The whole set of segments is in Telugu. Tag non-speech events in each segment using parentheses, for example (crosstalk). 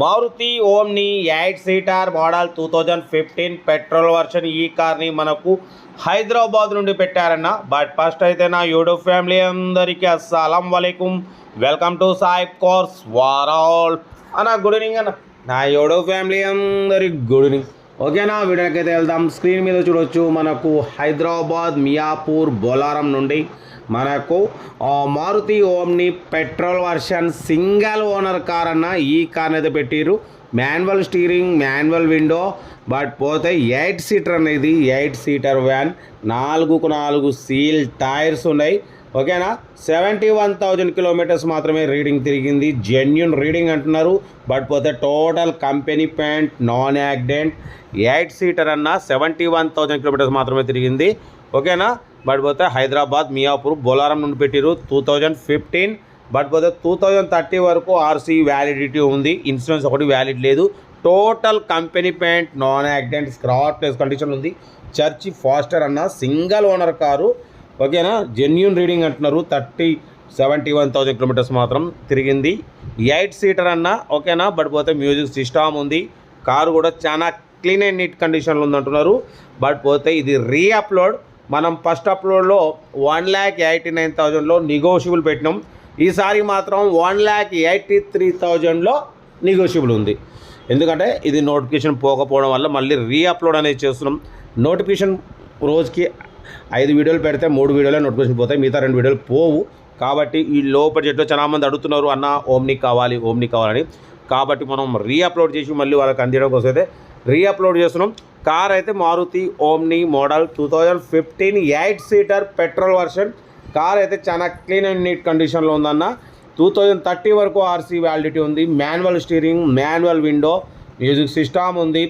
Maruti omni eight seater model two thousand fifteen petrol version ఈ కార్ని మనకు హైదరాబాద్ నుండి పెట్టారన్న. బట్ ఫస్ట్ అయితే నా యూట్యూబ్ ఫ్యామిలీ అందరికీ అస్సలం వలైకుం. వెల్కమ్ టు సాయి కోర్స్ వారాల్ అన్న గుడ్ ఈవినింగ్ అన్న. నా యూట్యూబ్ ఫ్యామిలీ అందరికి గుడ్ ఈవినింగ్. ఓకేనా వీడియోకి అయితే వెళ్దాం. స్క్రీన్ మీద చూడొచ్చు మనకు హైదరాబాద్ మియాపూర్ బొలారం నుండి మనకు Maruti omni petrol version single owner car అన్న ఈ కార్ అయితే పెట్టిరు manual steering manual window but పోతే ఎయిట్ సీటర్ అనేది ఎయిట్ సీటర్ వ్యాన్ నాలుగుకు నాలుగు సీల్ టైర్స్ ఉన్నాయి. ఓకేనా? సెవెంటీ వన్ థౌజండ్ కిలోమీటర్స్ మాత్రమే రీడింగ్ తిరిగింది. జెన్యున్ రీడింగ్ అంటున్నారు. బట్ పోతే total company paint non accident. Eight seater అన్న సెవెంటీ వన్ థౌజండ్ కిలోమీటర్స్ మాత్రమే తిరిగింది. ఓకేనా? బట్ పోతే హైదరాబాద్ మియాపూర్ బొలారం నుండి పెట్టిరు టూ థౌజండ్ ఫిఫ్టీన్. బట్ పోతే టూ థౌజండ్ థర్టీ వరకు ఆర్సీ వ్యాలిడిటీ ఉంది. ఇన్సూరెన్స్ ఒకటి వ్యాలిడ్ లేదు. Total company paint non accident scratchless condition ఉంది. చర్చి ఫాస్టర్ అన్న సింగల్ ఓనర్ కారు. ఓకేనా? జెన్యున్ రీడింగ్ అంటున్నారు. Thirty seventy one thousand kilometres మాత్రం తిరిగింది. ఎయిట్ సీటర్ అన్న ఓకేనా? బట్ పోతే మ్యూజిక్ సిస్టమ్ ఉంది. కారు కూడా చాలా క్లీన్ అండ్ నీట్ కండిషన్లో ఉందంటున్నారు. బట్ పోతే ఇది రీఅప్లోడ్. మనం ఫస్ట్ అప్లోడ్లో వన్ ల్యాక్ ఎయిటీ నైన్ థౌజండ్లో నెగోషియబుల్ పెట్టినాం. ఈసారి మాత్రం వన్ ల్యాక్ ఎయిటీ త్రీ థౌజండ్లో నెగోషియబుల్ ఉంది. ఎందుకంటే ఇది నోటిఫికేషన్ పోకపోవడం వల్ల మళ్ళీ రీఅప్లోడ్ అనేది చేస్తున్నాం. నోటిఫికేషన్ రోజుకి ఐదు వీడియోలు పెడితే మూడు వీడియోలే నోటిఫికేషన్ పోతాయి. మిగతా రెండు వీడియోలు పోవు. కాబట్టి ఈ లో బడ్జెట్లో చాలా మంది అడుగుతున్నారు అన్న ఓమ్ని కావాలి ఓమ్ని కావాలని. కాబట్టి మనం రీఅప్లోడ్ చేసి మళ్ళీ వాళ్ళకి అందించడం కోసం అయితే రీ అప్లోడ్ చేస్తున్నాం. కార్ అయితే Maruti omni model two thousand fifteen eight seater petrol version. Car అయితే చాలా క్లీన్ అండ్ నీట్ కండిషన్లో ఉందన్న. టూ థౌజండ్ థర్టీ వరకు ఆర్సీ వ్యాలిడిటీ ఉంది. Manual steering manual window music system ఉంది.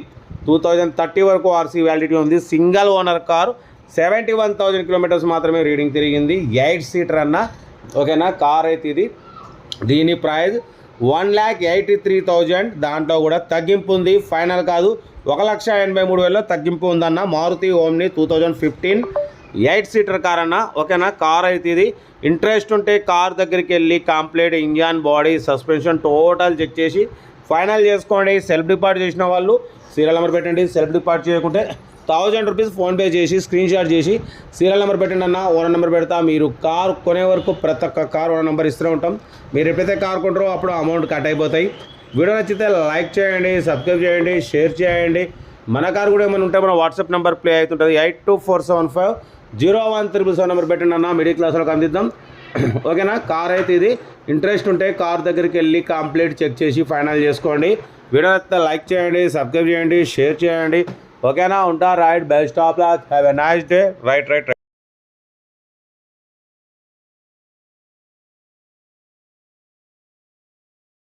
టూ థౌజండ్ థర్టీ వరకు ఆర్సీ వ్యాలిడిటీ ఉంది. Single owner car. Seventy one thousand kilometres మాత్రమే రీడింగ్ తిరిగింది. ఎయిట్ సీటర్ అన్న. ఓకేనా? కార్ అయితే ఇది. దీని price one lakh eighty three thousand. దాంట్లో కూడా తగ్గింపు ఉంది. ఫైనల్ కాదు. ఒక లక్ష ఎనభై మూడు వేలలో తగ్గింపు ఉందన్న Maruti omni two thousand fifteen. Eight seater car అన్న ఓకేనా? కార్ అయితే ఇది. ఇంట్రెస్ట్ ఉంటే కార్ దగ్గరికి వెళ్ళి complete engine body suspension total check చేసి ఫైనల్ చేసుకోండి. సెల్ఫ్ డిపార్ట్ చేసిన వాళ్ళు సీరియల్ నెంబర్ పెట్టండి. సెల్ఫ్ డిపార్ట్ చేయకుంటే థౌజండ్ రూపీస్ ఫోన్పే చేసి స్క్రీన్ షాట్ చేసి సీరియల్ నెంబర్ పెట్టండి అన్న ఓనర్ నెంబర్ పెడతా. మీరు కార్ కొనే వరకు ప్రతి ఒక్క కార్ ఓనర్ నెంబర్ ఇస్తూనే ఉంటాం. మీరు ఎప్పుడైతే కార్ కొంటారో అప్పుడు అమౌంట్ కట్ అయిపోతాయి. వీడియో నచ్చితే లైక్ చేయండి సబ్స్క్రైబ్ చేయండి షేర్ చేయండి. మన కార్ కూడా ఏమైనా ఉంటే మన వాట్సాప్ నెంబర్ ప్లే అవుతుంటుంది. Eight two four seven five zero one triple seven number పెట్టండి అన్న. మిడిల్ క్లాస్లోకి అందిద్దాం. (clears throat) ఓకేనా? కార్ అయితే ఇది. ఇంట్రెస్ట్ ఉంటే కార్ దగ్గరికి వెళ్ళి కంప్లీట్ చెక్ చేసి ఫైనల్ చేసుకోండి. వీడియో లైక్ చేయండి సబ్స్క్రైబ్ చేయండి షేర్ చేయండి. ఓకేనా ఉంటా right best of luck have a nice day. Right right.